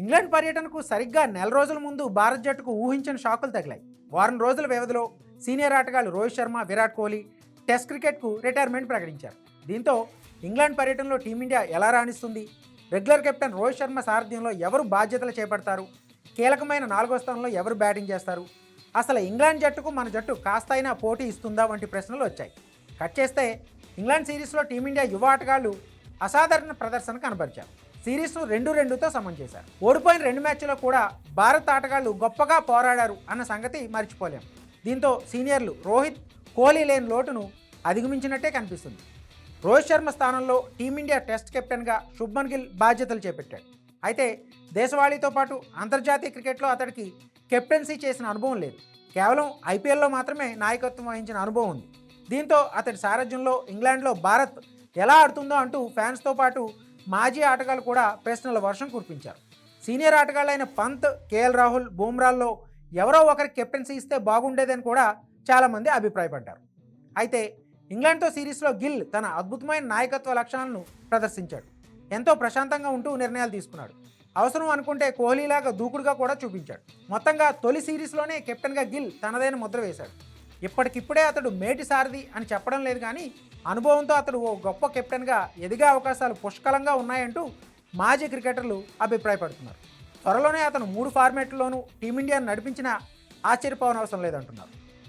England పర్యటనకు సరిగ్గా నెల రోజుల ముందు భారత్ జట్టుకు ఊహించని షాకులు తగిలాయి. వారం రోజుల వ్యవధిలో సీనియర్ ఆటగాళ్ళు రోహిత్ శర్మ విరాట్ కోహ్లీ టెస్ట్ క్రికెట్కు రిటైర్మెంట్ ప్రకటించారు. దీంతో ఇంగ్లాండ్ పర్యటనలో టీమిండియా ఎలా రాణిస్తుంది? రెగ్యులర్ కెప్టెన్ రోహిత్ శర్మ సారథ్యంలో ఎవరు బాధ్యతలు చేపడతారు? కీలకమైన నాలుగో స్థానంలో ఎవరు బ్యాటింగ్ చేస్తారు? అసలు ఇంగ్లాండ్ జట్టుకు మన జట్టు కాస్తైనా పోటీ ఇస్తుందా వంటి ప్రశ్నలు వచ్చాయి. కట్ చేస్తే ఇంగ్లాండ్ సిరీస్లో టీమిండియా యువ ఆటగాళ్ళు అసాధారణ ప్రదర్శన కనబరిచారు. సిరీస్ను రెండు రెండుతో సమం చేశారు. ఓడిపోయిన రెండు మ్యాచ్లో కూడా భారత్ ఆటగాళ్ళు గొప్పగా పోరాడారు అన్న సంగతి మర్చిపోలేం. దీంతో సీనియర్లు రోహిత్ కోహ్లీ లేని లోటును అధిగమించినట్టే కనిపిస్తుంది. రోహిత్ శర్మ స్థానంలో టీమిండియా టెస్ట్ కెప్టెన్గా శుభ్మన్ గిల్ బాధ్యతలు చేపట్టాడు. అయితే దేశవాళీతో పాటు అంతర్జాతీయ క్రికెట్లో అతడికి కెప్టెన్సీ చేసిన అనుభవం లేదు. కేవలం ఐపీఎల్లో మాత్రమే నాయకత్వం వహించిన అనుభవం ఉంది. దీంతో అతడి సారథ్యంలో ఇంగ్లాండ్లో భారత్ ఎలా ఆడుతుందో అంటూ ఫ్యాన్స్తో పాటు మాజీ ఆటగాళ్ళు కూడా ప్రశ్నల వర్షం కురిపించారు. సీనియర్ ఆటగాళ్ళైన పంత్ కేఎల్ రాహుల్ బూమ్రాల్లో ఎవరో ఒకరికి కెప్టెన్సీ ఇస్తే బాగుండేదని కూడా చాలామంది అభిప్రాయపడ్డారు. అయితే ఇంగ్లాండ్తో సిరీస్లో గిల్ తన అద్భుతమైన నాయకత్వ లక్షణాలను ప్రదర్శించాడు. ఎంతో ప్రశాంతంగా ఉంటూ నిర్ణయాలు తీసుకున్నాడు. అవసరం అనుకుంటే కోహ్లీలాగా దూకుడుగా కూడా చూపించాడు. మొత్తంగా తొలి సిరీస్లోనే కెప్టెన్గా గిల్ తనదైన ముద్ర వేశాడు. ఇప్పటికిప్పుడే అతడు మేటి సారథి అని చెప్పడం లేదు కానీ అనుభవంతో అతడు ఓ గొప్ప కెప్టెన్గా ఎదిగే అవకాశాలు పుష్కలంగా ఉన్నాయంటూ మాజీ క్రికెటర్లు అభిప్రాయపడుతున్నారు. త్వరలోనే అతను మూడు ఫార్మేట్లలోనూ టీమిండియాను నడిపించిన ఆశ్చర్యపోవనవసరం లేదంటున్నారు.